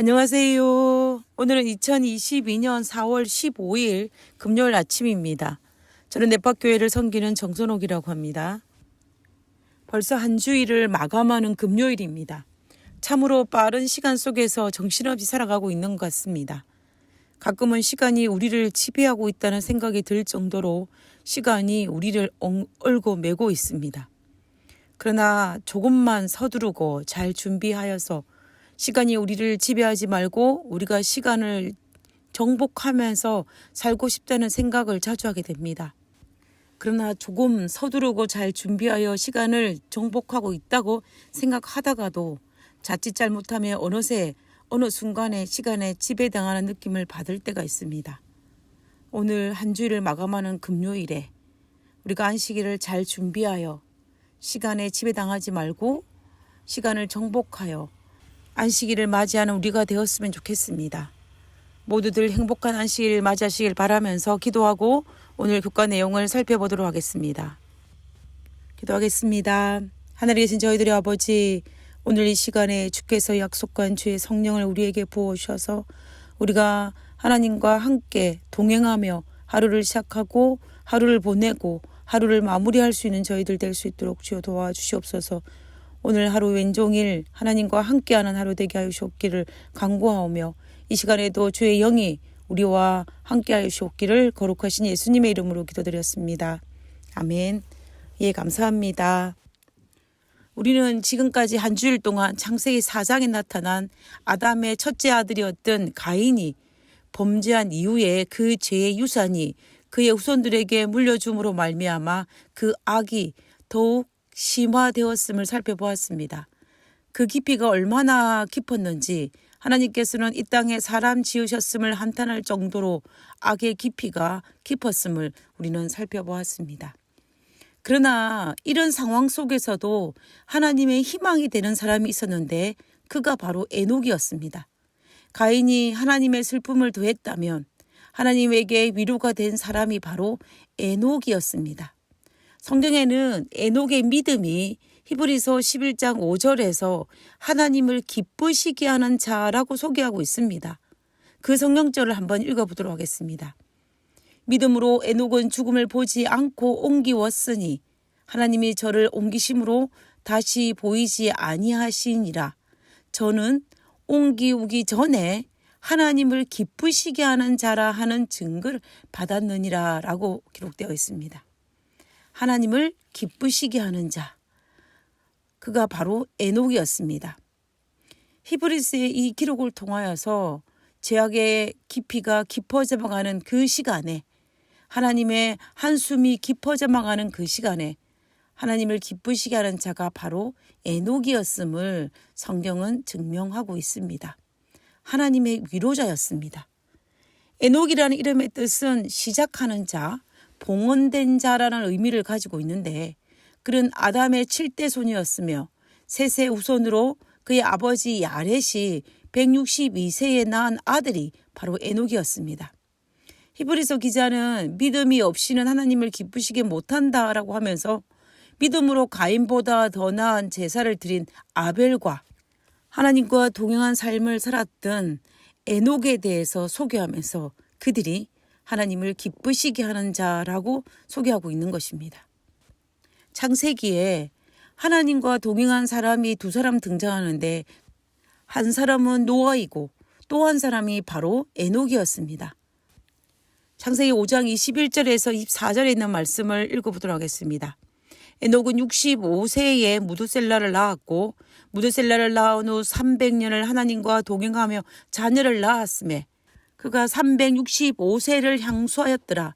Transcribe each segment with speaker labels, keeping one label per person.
Speaker 1: 안녕하세요. 오늘은 2022년 4월 15일 금요일 아침입니다. 저는 내파교회를 섬기는 정선옥이라고 합니다. 벌써 한 주일을 마감하는 금요일입니다. 참으로 빠른 시간 속에서 정신없이 살아가고 있는 것 같습니다. 가끔은 시간이 우리를 지배하고 있다는 생각이 들 정도로 시간이 우리를 엉- 얼고 매고 있습니다. 그러나 조금만 서두르고 잘 준비하여서 시간이 우리를 지배하지 말고 우리가 시간을 정복하면서 살고 싶다는 생각을 자주 하게 됩니다. 그러나 조금 서두르고 잘 준비하여 시간을 정복하고 있다고 생각하다가도 자칫 잘못하면 어느새 어느 순간에 시간에 지배당하는 느낌을 받을 때가 있습니다. 오늘 한 주일을 마감하는 금요일에 우리가 안식일을 잘 준비하여 시간에 지배당하지 말고 시간을 정복하여 안식일을 맞이하는 우리가 되었으면 좋겠습니다. 모두들 행복한 안식일 맞이하시길 바라면서 기도하고 오늘 교과 내용을 살펴보도록 하겠습니다. 기도하겠습니다. 하늘에 계신 저희들의 아버지, 오늘 이 시간에 주께서 약속한 주의 성령을 우리에게 부어주셔서 우리가 하나님과 함께 동행하며 하루를 시작하고 하루를 보내고 하루를 마무리할 수 있는 저희들 될 수 있도록 주여 도와주시옵소서. 오늘 하루 왼종일 하나님과 함께하는 하루 되게 하여 주옵기를 간구하오며 이 시간에도 주의 영이 우리와 함께하여 주옵기를 거룩하신 예수님의 이름으로 기도드렸습니다. 아멘. 예, 감사합니다. 우리는 지금까지 한 주일 동안 창세기 4장에 나타난 아담의 첫째 아들이었던 가인이 범죄한 이후에 그 죄의 유산이 그의 후손들에게 물려줌으로 말미암아 그 악이 더욱 심화되었음을 살펴보았습니다. 그 깊이가 얼마나 깊었는지 하나님께서는 이 땅에 사람 지으셨음을 한탄할 정도로 악의 깊이가 깊었음을 우리는 살펴보았습니다. 그러나 이런 상황 속에서도 하나님의 희망이 되는 사람이 있었는데 그가 바로 에녹이었습니다. 가인이 하나님의 슬픔을 더했다면 하나님에게 위로가 된 사람이 바로 에녹이었습니다. 성경에는 에녹의 믿음이 히브리서 11장 5절에서 하나님을 기쁘시게 하는 자라고 소개하고 있습니다. 그 성경절을 한번 읽어보도록 하겠습니다. 믿음으로 에녹은 죽음을 보지 않고 옮기웠으니 하나님이 저를 옮기심으로 다시 보이지 아니하시니라. 저는 옮기우기 전에 하나님을 기쁘시게 하는 자라 하는 증거를 받았느니라 라고 기록되어 있습니다. 하나님을 기쁘시게 하는 자. 그가 바로 에녹이었습니다. 히브리스의 이 기록을 통하여서 죄악의 깊이가 깊어져가는 그 시간에 하나님의 한숨이 깊어져가는 그 시간에 하나님을 기쁘시게 하는 자가 바로 에녹이었음을 성경은 증명하고 있습니다. 하나님의 위로자였습니다. 에녹이라는 이름의 뜻은 시작하는 자, 봉헌된 자라는 의미를 가지고 있는데 그는 아담의 7대 손이었으며 셋의 후손으로 그의 아버지 야렛이 162세에 낳은 아들이 바로 에녹이었습니다. 히브리서 기자는 믿음이 없이는 하나님을 기쁘시게 못한다라고 하면서 믿음으로 가인보다 더 나은 제사를 드린 아벨과 하나님과 동행한 삶을 살았던 에녹에 대해서 소개하면서 그들이 하나님을 기쁘시게 하는 자라고 소개하고 있는 것입니다. 창세기에 하나님과 동행한 사람이 두 사람 등장하는데 한 사람은 노아이고 또 한 사람이 바로 에녹이었습니다. 창세기 5장 21절에서 24절에 있는 말씀을 읽어보도록 하겠습니다. 에녹은 65세에 무드셀라를 낳았고 무드셀라를 낳은 후 300년을 하나님과 동행하며 자녀를 낳았음에 그가 365세를 향수하였더라.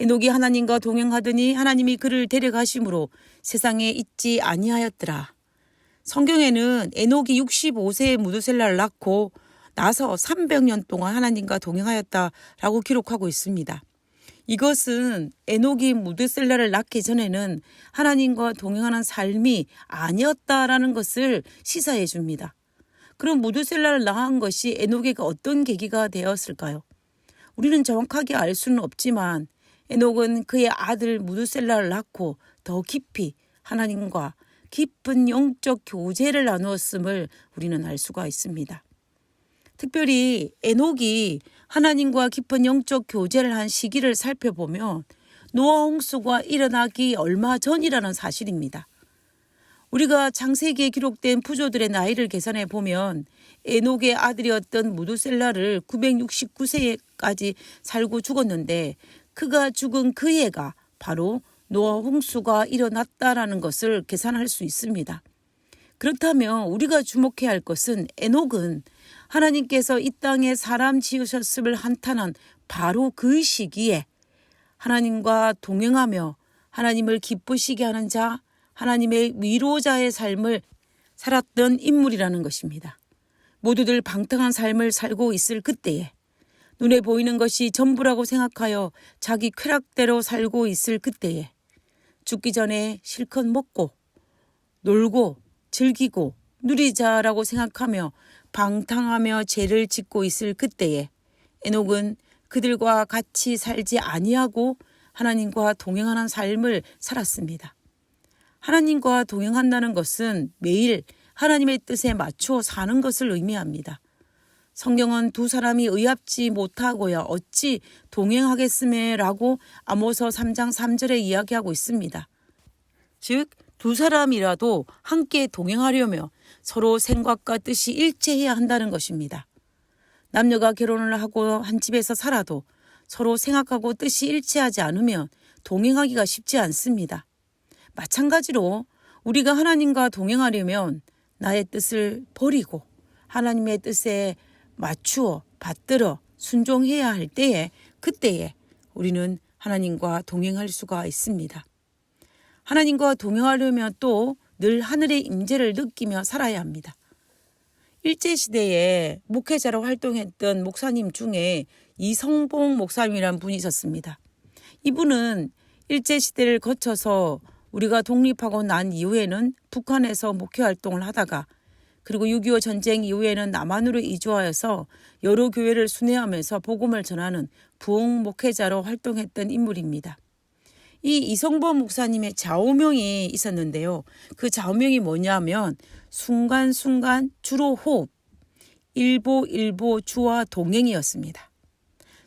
Speaker 1: 에녹이 하나님과 동행하더니 하나님이 그를 데려가심으로 세상에 있지 아니하였더라. 성경에는 에녹이 65세에 무드셀라를 낳고 나서 300년 동안 하나님과 동행하였다라고 기록하고 있습니다. 이것은 에녹이 무드셀라를 낳기 전에는 하나님과 동행하는 삶이 아니었다라는 것을 시사해 줍니다. 그럼 무드셀라를 낳은 것이 에녹에게 어떤 계기가 되었을까요? 우리는 정확하게 알 수는 없지만 에녹은 그의 아들 무드셀라를 낳고 더 깊이 하나님과 깊은 영적 교제를 나누었음을 우리는 알 수가 있습니다. 특별히 에녹이 하나님과 깊은 영적 교제를 한 시기를 살펴보면 노아 홍수가 일어나기 얼마 전이라는 사실입니다. 우리가 창세기에 기록된 부조들의 나이를 계산해 보면 에녹의 아들이었던 무두셀라를 969세까지 살고 죽었는데 그가 죽은 그 해가 바로 노아 홍수가 일어났다라는 것을 계산할 수 있습니다. 그렇다면 우리가 주목해야 할 것은 에녹은 하나님께서 이 땅에 사람 지으셨음을 한탄한 바로 그 시기에 하나님과 동행하며 하나님을 기쁘시게 하는 자, 하나님의 위로자의 삶을 살았던 인물이라는 것입니다. 모두들 방탕한 삶을 살고 있을 그때에 눈에 보이는 것이 전부라고 생각하여 자기 쾌락대로 살고 있을 그때에 죽기 전에 실컷 먹고 놀고 즐기고 누리자라고 생각하며 방탕하며 죄를 짓고 있을 그때에 에녹은 그들과 같이 살지 아니하고 하나님과 동행하는 삶을 살았습니다. 하나님과 동행한다는 것은 매일 하나님의 뜻에 맞추어 사는 것을 의미합니다. 성경은 두 사람이 의합지 못하고야 어찌 동행하겠음에라고 아모서 3장 3절에 이야기하고 있습니다. 즉, 두 사람이라도 함께 동행하려며 서로 생각과 뜻이 일치해야 한다는 것입니다. 남녀가 결혼을 하고 한 집에서 살아도 서로 생각하고 뜻이 일치하지 않으면 동행하기가 쉽지 않습니다. 마찬가지로 우리가 하나님과 동행하려면 나의 뜻을 버리고 하나님의 뜻에 맞추어 받들어 순종해야 할 때에 그때에 우리는 하나님과 동행할 수가 있습니다. 하나님과 동행하려면 또 늘 하늘의 임재를 느끼며 살아야 합니다. 일제 시대에 목회자로 활동했던 목사님 중에 이성봉 목사님이란 분이 있었습니다. 이분은 일제 시대를 거쳐서 우리가 독립하고 난 이후에는 북한에서 목회 활동을 하다가 그리고 6.25 전쟁 이후에는 남한으로 이주하여서 여러 교회를 순회하면서 복음을 전하는 부흥 목회자로 활동했던 인물입니다. 이 이성범 목사님의 좌우명이 있었는데요. 그 좌우명이 뭐냐면 순간순간 주로 호흡, 일보 일보 주와 동행이었습니다.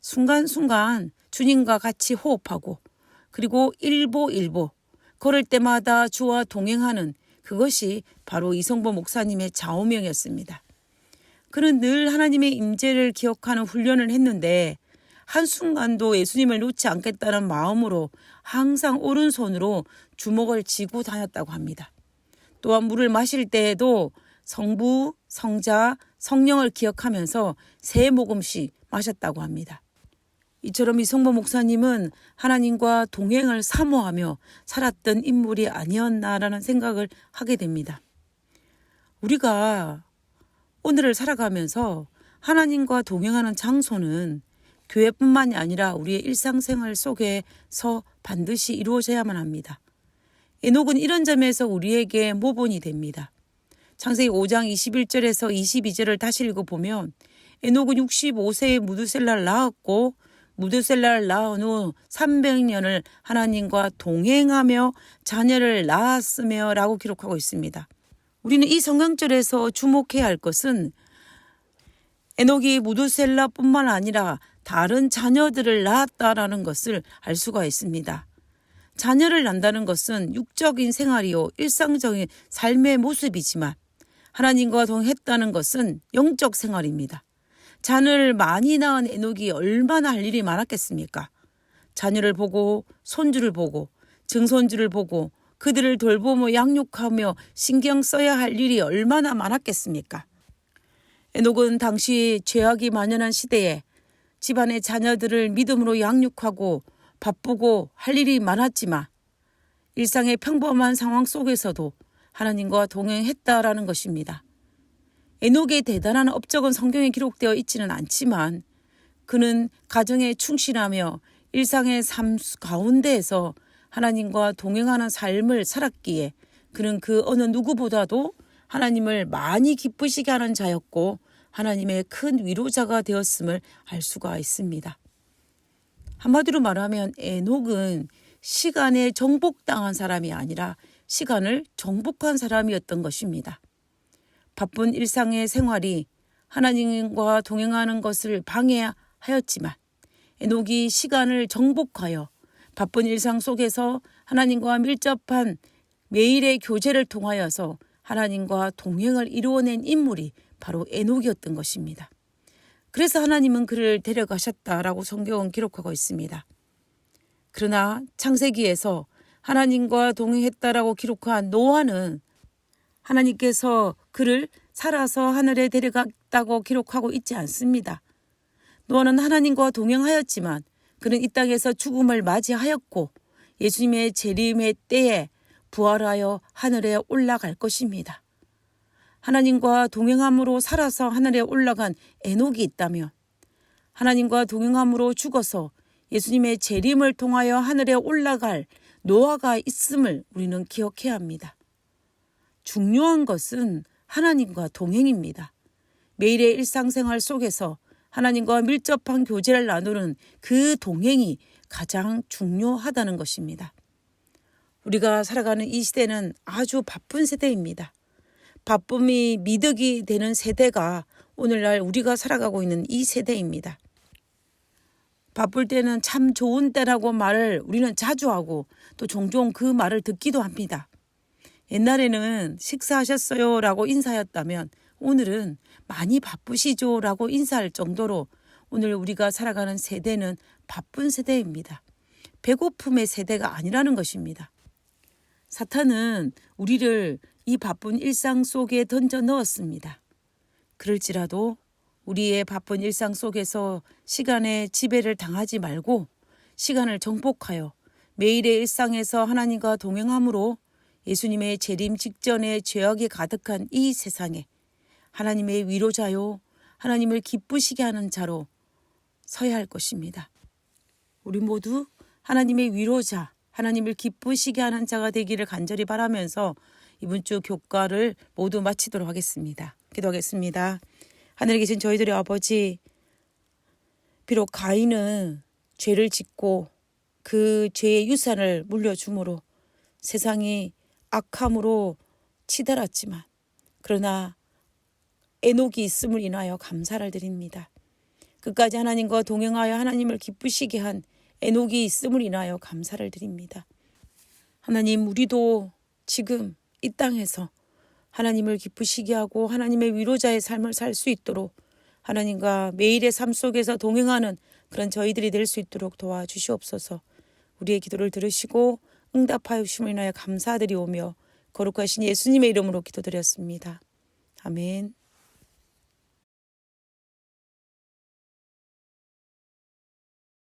Speaker 1: 순간순간 주님과 같이 호흡하고 그리고 일보 일보 걸을 때마다 주와 동행하는 그것이 바로 이성범 목사님의 좌우명이었습니다. 그는 늘 하나님의 임재를 기억하는 훈련을 했는데 한순간도 예수님을 놓지 않겠다는 마음으로 항상 오른손으로 주먹을 쥐고 다녔다고 합니다. 또한 물을 마실 때에도 성부, 성자, 성령을 기억하면서 세 모금씩 마셨다고 합니다. 이처럼 이성모 목사님은 하나님과 동행을 사모하며 살았던 인물이 아니었나라는 생각을 하게 됩니다. 우리가 오늘을 살아가면서 하나님과 동행하는 장소는 교회뿐만이 아니라 우리의 일상생활 속에서 반드시 이루어져야만 합니다. 에녹은 이런 점에서 우리에게 모본이 됩니다. 창세기 5장 21절에서 22절을 다시 읽어보면 에녹은 65세에 무드셀라를 낳았고 무드셀라를 낳은 후 300년을 하나님과 동행하며 자녀를 낳았으며 라고 기록하고 있습니다. 우리는 이 성경절에서 주목해야 할 것은 에녹이 무드셀라뿐만 아니라 다른 자녀들을 낳았다라는 것을 알 수가 있습니다. 자녀를 낳는다는 것은 육적인 생활이요 일상적인 삶의 모습이지만 하나님과 동행했다는 것은 영적 생활입니다. 자녀를 많이 낳은 에녹이 얼마나 할 일이 많았겠습니까? 자녀를 보고 손주를 보고 증손주를 보고 그들을 돌보며 양육하며 신경 써야 할 일이 얼마나 많았겠습니까? 에녹은 당시 죄악이 만연한 시대에 집안의 자녀들을 믿음으로 양육하고 바쁘고 할 일이 많았지만 일상의 평범한 상황 속에서도 하나님과 동행했다라는 것입니다. 에녹의 대단한 업적은 성경에 기록되어 있지는 않지만 그는 가정에 충실하며 일상의 삶 가운데에서 하나님과 동행하는 삶을 살았기에 그는 그 어느 누구보다도 하나님을 많이 기쁘시게 하는 자였고 하나님의 큰 위로자가 되었음을 알 수가 있습니다. 한마디로 말하면 에녹은 시간에 정복당한 사람이 아니라 시간을 정복한 사람이었던 것입니다. 바쁜 일상의 생활이 하나님과 동행하는 것을 방해하였지만 에녹이 시간을 정복하여 바쁜 일상 속에서 하나님과 밀접한 매일의 교제를 통하여서 하나님과 동행을 이루어낸 인물이 바로 에녹이었던 것입니다. 그래서 하나님은 그를 데려가셨다라고 성경은 기록하고 있습니다. 그러나 창세기에서 하나님과 동행했다라고 기록한 노아는 하나님께서 그를 살아서 하늘에 데려갔다고 기록하고 있지 않습니다. 노아는 하나님과 동행하였지만 그는 이 땅에서 죽음을 맞이하였고 예수님의 재림의 때에 부활하여 하늘에 올라갈 것입니다. 하나님과 동행함으로 살아서 하늘에 올라간 에녹이 있다면 하나님과 동행함으로 죽어서 예수님의 재림을 통하여 하늘에 올라갈 노아가 있음을 우리는 기억해야 합니다. 중요한 것은 하나님과 동행입니다. 매일의 일상생활 속에서 하나님과 밀접한 교제를 나누는 그 동행이 가장 중요하다는 것입니다. 우리가 살아가는 이 시대는 아주 바쁜 세대입니다. 바쁨이 미덕이 되는 세대가 오늘날 우리가 살아가고 있는 이 세대입니다. 바쁠 때는 참 좋은 때라고 말을 우리는 자주 하고 또 종종 그 말을 듣기도 합니다. 옛날에는 식사하셨어요 라고 인사였다면 오늘은 많이 바쁘시죠 라고 인사할 정도로 오늘 우리가 살아가는 세대는 바쁜 세대입니다. 배고픔의 세대가 아니라는 것입니다. 사탄은 우리를 이 바쁜 일상 속에 던져 넣었습니다. 그럴지라도 우리의 바쁜 일상 속에서 시간의 지배를 당하지 말고 시간을 정복하여 매일의 일상에서 하나님과 동행함으로 예수님의 재림 직전에 죄악이 가득한 이 세상에 하나님의 위로자요, 하나님을 기쁘시게 하는 자로 서야 할 것입니다. 우리 모두 하나님의 위로자, 하나님을 기쁘시게 하는 자가 되기를 간절히 바라면서 이번 주 교과를 모두 마치도록 하겠습니다. 기도하겠습니다. 하늘에 계신 저희들의 아버지, 비록 가인은 죄를 짓고 그 죄의 유산을 물려주므로 세상이 악함으로 치달았지만 그러나 에녹이 있음을 인하여 감사를 드립니다. 끝까지 하나님과 동행하여 하나님을 기쁘시게 한 에녹이 있음을 인하여 감사를 드립니다. 하나님 우리도 지금 이 땅에서 하나님을 기쁘시게 하고 하나님의 위로자의 삶을 살 수 있도록 하나님과 매일의 삶 속에서 동행하는 그런 저희들이 될 수 있도록 도와주시옵소서. 우리의 기도를 들으시고 응답하여 주심을 인하여 감사드리오며 거룩하신 예수님의 이름으로 기도드렸습니다. 아멘.